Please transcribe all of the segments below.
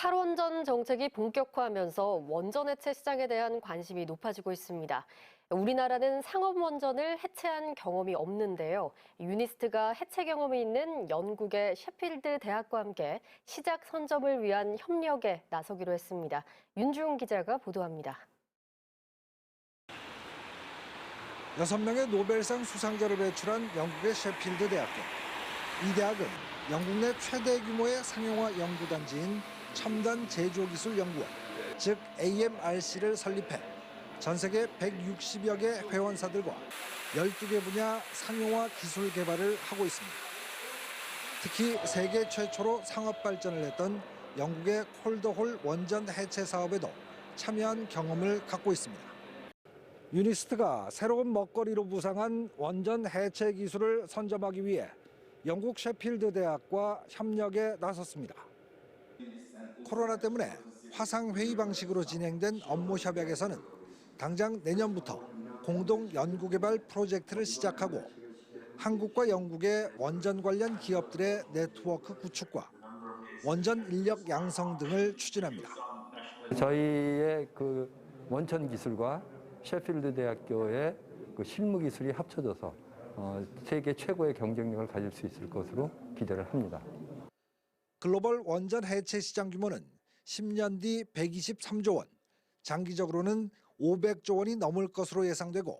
탈원전 정책이 본격화하면서 원전 해체 시장에 대한 관심이 높아지고 있습니다. 우리나라는 상업 원전을 해체한 경험이 없는데요. 유니스트가 해체 경험이 있는 영국의 셰필드 대학과 함께 시작 선점을 위한 협력에 나서기로 했습니다. 윤주웅 기자가 보도합니다. 여섯 명의 노벨상 수상자를 배출한 영국의 셰필드 대학교. 이 대학은 영국 내 최대 규모의 상용화 연구단지인 첨단 제조기술연구원, 즉 AMRC를 설립해 전 세계 160여 개 회원사들과 12개 분야 상용화 기술 개발을 하고 있습니다. 특히 세계 최초로 상업 발전을 했던 영국의 콜더홀 원전 해체 사업에도 참여한 경험을 갖고 있습니다. 유니스트가 새로운 먹거리로 부상한 원전 해체 기술을 선점하기 위해 영국 셰필드 대학과 협력에 나섰습니다. 코로나 때문에 화상 회의 방식으로 진행된 업무 협약에서는 당장 내년부터 공동 연구 개발 프로젝트를 시작하고 한국과 영국의 원전 관련 기업들의 네트워크 구축과 원전 인력 양성 등을 추진합니다. 저희의 그 원천 기술과 셰필드 대학교의 그 실무 기술이 합쳐져서 어, 세계 최고의 경쟁력을 가질 수 있을 것으로 기대를 합니다. 글로벌 원전 해체 시장 규모는 10년 뒤 123조 원, 장기적으로는 500조 원이 넘을 것으로 예상되고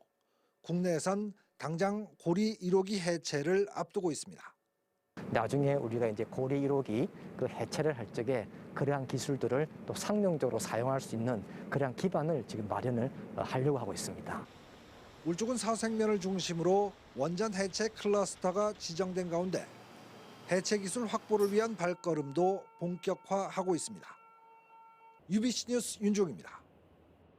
국내에선 당장 고리 1호기 해체를 앞두고 있습니다. 나중에 우리가 이제 고리 1호기 그 해체를 할 적에 그러한 기술들을 또 상용적으로 사용할 수 있는 그러한 기반을 지금 마련을 어, 하려고 하고 있습니다. 울주군 사생면을 중심으로 원전 해체 클러스터가 지정된 가운데 해체 기술 확보를 위한 발걸음도 본격화하고 있습니다. UBC 뉴스 윤종입니다.